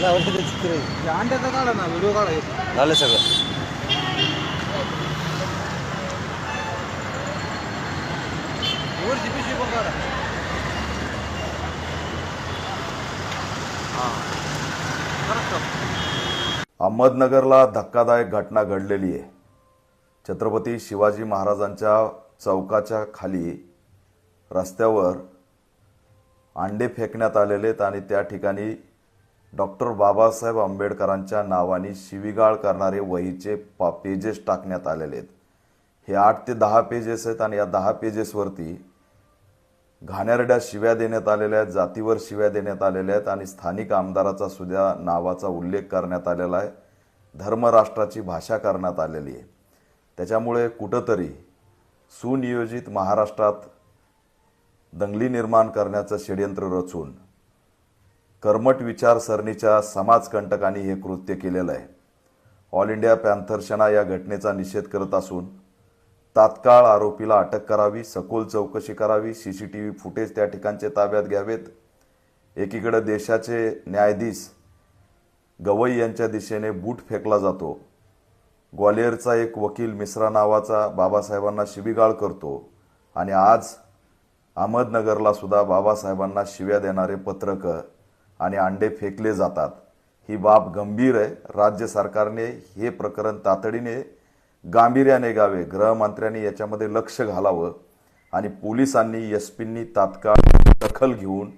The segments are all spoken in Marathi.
लावलं ते चित्र आहे. ते अंड्याचा काढा ना व्हिडिओ काढा एक. झालं सगळं वरची पिशवी पण काढा हा परत का? अहमदनगरला धक्कादायक घटना घडलेली आहे छत्रपती शिवाजी महाराजांच्या चौकाच्या खाली रस्त्यावर अंडे फेकण्यात आलेले आहेत आणि त्या ठिकाणी डॉक्टर बाबासाहेब आंबेडकरांच्या नावाने शिवीगाळ करणारे वहीचे पा पेजेस टाकण्यात आलेले आहेत. हे आठ ते दहा पेजेस आहेत आणि या दहा पेजेसवरती घाणेरड्या शिव्या देण्यात आलेल्या आहेत जातीवर शिव्या देण्यात आलेल्या आहेत आणि स्थानिक आमदाराचा सुद्धा नावाचा उल्लेख करण्यात आलेला आहे. धर्मराष्ट्राची भाषा करण्यात आलेली आहे. त्याच्यामुळे कुठंतरी सुनियोजित महाराष्ट्रात दंगली निर्माण करण्याचं षडयंत्र रचून कर्मट विचारसरणीच्या समाजकंटकांनी हे कृत्य केलेलं आहे. ऑल इंडिया पॅन्थर्शना या घटनेचा निषेध करत असून तात्काळ आरोपीला अटक करावी सखोल चौकशी करावी C C T V footage त्या ठिकाणचे ताब्यात घ्यावेत. एकीकडे देशाचे न्यायाधीश गवई यांच्या दिशेने बूट फेकला जातो. ग्वालियरचा एक वकील मिश्रा नावाचा बाबासाहेबांना शिबिगाळ करतो आणि आज अहमदनगरला सुद्धा बाबासाहेबांना शिव्या देणारे पत्रकं आणि अंडे फेकले जातात. ही बाब गंभीर आहे. राज्य सरकारने हे प्रकरण तातडीने गांभीर्याने गावे गृहमंत्र्यांनी याच्यामध्ये लक्ष घालावं आणि पोलिसांनी एस पींनी तात्काळ दखल घेऊन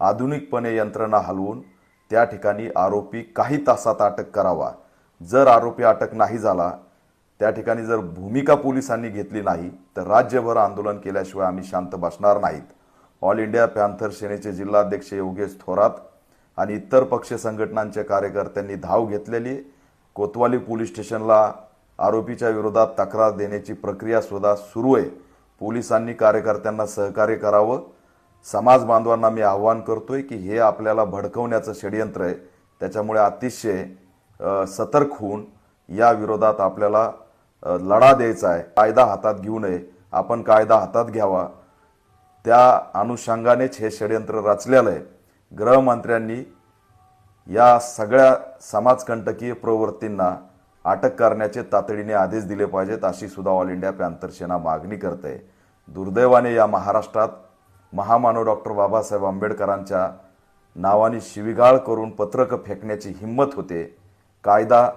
आधुनिकपणे यंत्रणा हलवून त्या ठिकाणी आरोपी काही तासात अटक करावा. जर आरोपी अटक नाही झाला त्या ठिकाणी जर भूमिका पोलिसांनी घेतली नाही तर राज्यभर आंदोलन केल्याशिवाय आम्ही शांत बसणार नाहीत. ऑल इंडिया पॅन्थर सेनेचे जिल्हाध्यक्ष योगेश थोरात आणि इतर पक्ष संघटनांच्या कार्यकर्त्यांनी धाव घेतलेली कोतवाली पोलीस स्टेशनला आरोपीच्या विरोधात तक्रार देण्याची प्रक्रिया सुद्धा सुरू आहे. पोलिसांनी कार्यकर्त्यांना सहकार्य करावं. समाज बांधवांना मी आव्हान करतोय की हे आपल्याला भडकवण्याचं षडयंत्र आहे. त्याच्यामुळे अतिशय सतर्क होऊन या विरोधात आपल्याला लढा द्यायचा आहे. कायदा हातात घेऊ नये. आपण कायदा हातात घ्यावा. त्या अनुषंगानेच हे षडयंत्र रचलेलं आहे. गृहमंत्र्यांनी या सगळ्या समाजकंटकीय प्रवृत्तींना अटक करण्याचे तातडीने आदेश दिले पाहिजेत अशी सुद्धा ऑल इंडिया पॅन्थर सेना मागणी करते. दुर्दैवाने या महाराष्ट्रात महामानव डॉक्टर बाबासाहेब आंबेडकरांच्या नावाने शिविगाळ करून पत्रकं फेकण्याची हिंमत होते. कायदा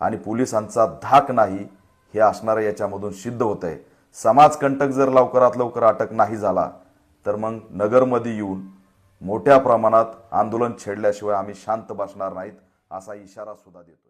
आणि पोलिसांचा धाक नाही हे असणारं याच्यामधून सिद्ध होत आहे समाजकंटक जर लवकरात लवकर अटक नाही झाला तर मग नगरमध्ये येऊन मोठ्या प्रमाणात आंदोलन छेडल्याशिवाय आम्ही शांत बसणार नाहीत असा इशारा सुद्धा देतो